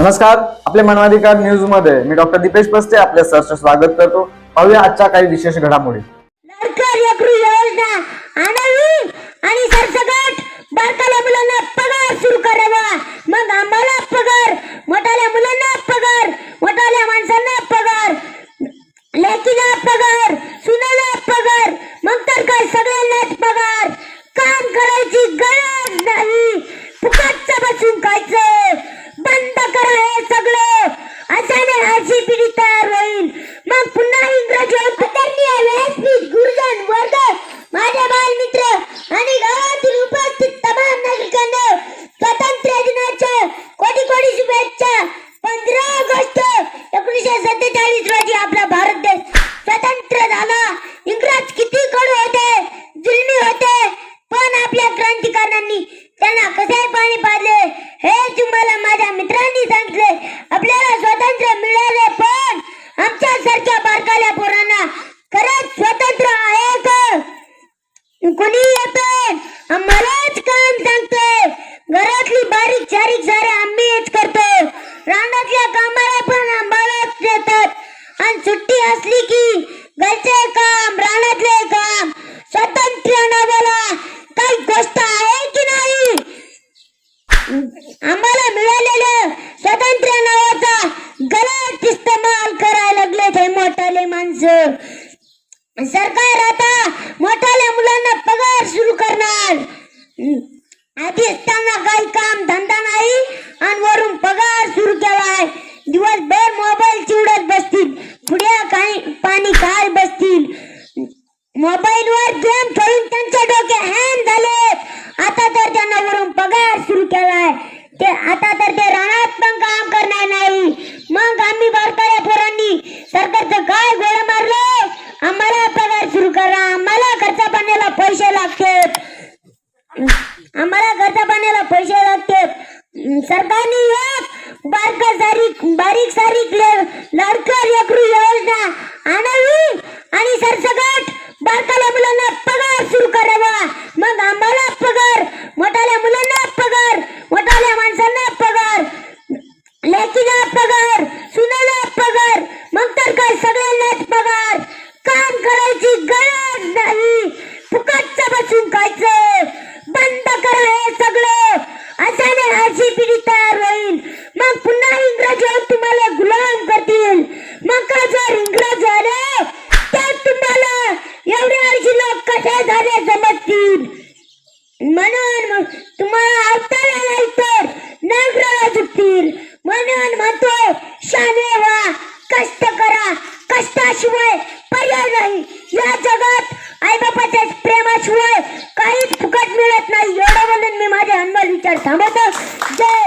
नमस्कार आपले मानवाधिकार न्यूजमध्ये मी डॉक्टर दीपेश पस्ते आपल्या सहर्ष स्वागत करतो. पाहूया आजच्या काही विशेष घडामोडी. लेकरू योजना आणावी आणि सरसकट बारकाल्या मुलांना पगार सुरू करावा मग आम्हाला पगार मोठाल्या मुलांना पगार मोठाल्या माणसांना पगार लेकीला पगार सुनेला पगार मग तर काय सगळ्यांनाच पगार काम करायची गरज नाही फुकटचं बसून खायचं बंद करा हे सगळं अशाने अशी पिढी तयार होईल मग पुन्हा इंग्रजी आदरणीय व्यासपीठ गुरुजन वर्ग माझे बालमित्र आणि गावातील उपस्थित तमाम नागरिकांना स्वातंत्र्य दिनाच्या कोटी कोटी शुभेच्छा पंधरा ऑगस्ट एकोणीसशे सत्तेचाळीस रोजी आपला भारत देश स्वतंत्र झाला इंग्रज किती कडू होते जुलमी होते पण आपल्या क्रांतिकारकांनी त्यांना कसे पाणी पाजले? हे तुम्हाला माझ्या मित्रांनी सांगितले. आपल्याला स्वातंत्र्य मिळाले पण आमच्या सारख्या बारकाल्या पोरांना खरंच स्वतंत्र आहे का? कोणी येतोय आम्हालाच काम सांगतोय. घरातली बारीक सारीक सारे आम्हीच करतो रानातल्या कामाला पण आम्हालाच देतात आणि सुट्टी असली की घरचे काम रानातले काम स्वातंत्र्य नावाला काही गोष्ट आहे की नाही आम्हाला मिळालेलं स्वातंत्र्य नावाचा गलत इस्तेमाल करायला लागले हे मोठाले माणसं. सरकार आता मोठाल्या मुलांना पगार सुरू करणार. आधीच त्यांना काही काम धंदा नाही आणि वरून पगार सुरू केलाय. दिवसभर मोबाईल चिवडत बसतील पुढे काही पाणी काय बसतील. मोबाईल वर गेम खेळून त्यांचे डोके हँग झाले आता तर त्यांना वरून पगार सुरू केलाय ते आता तर ते रानात पण काम करणार नाही मग आम्ही बारकाल्या पोरांनी सरकारचं काय गोळा मारलं आम्हाला पगार सुरू करा आम्हाला खर्चा पाण्याला पैसे लागतात आम्हाला घरच्या पाण्याला पैसे लागतात सरकारने एक बारक सारीक बारीक सारीक ले- लाडकर लेकरू योजना आणावी आणि सरसकट बारकाल्या मुलांना पगार सुरू करावा. मग आम्हाला पगार मोठाल्या मुलांना पगार मोठाल्या माणसांना पगार लेकीला पगार सुनाला पगार मग तर काय सगळ्यांनाच पगार. काम करायची गरज नाही फुकटचं बसून खायचं बंद करा हे सगळं अशाने अशी पिढी तयार होईल मग पुन्हा इंग्रजी तुम्हाला गुलाम करतील मग का जर इंग्रज आले तर तुम्हाला एवढे वर्षी लोक कसे झाले जमतील म्हणून तुम्हाला अवताला नाही तर नवग्रह जुटतील म्हणून म्हणतो शाने व्हा कष्ट करा. कष्टाशिवाय पर्याय नाही. या जगात आईबापाच्या प्रेमाशिवाय काहीच फुकट मिळत नाही. एवढं म्हणून मी माझे अनमोल विचार थांबवतो. जय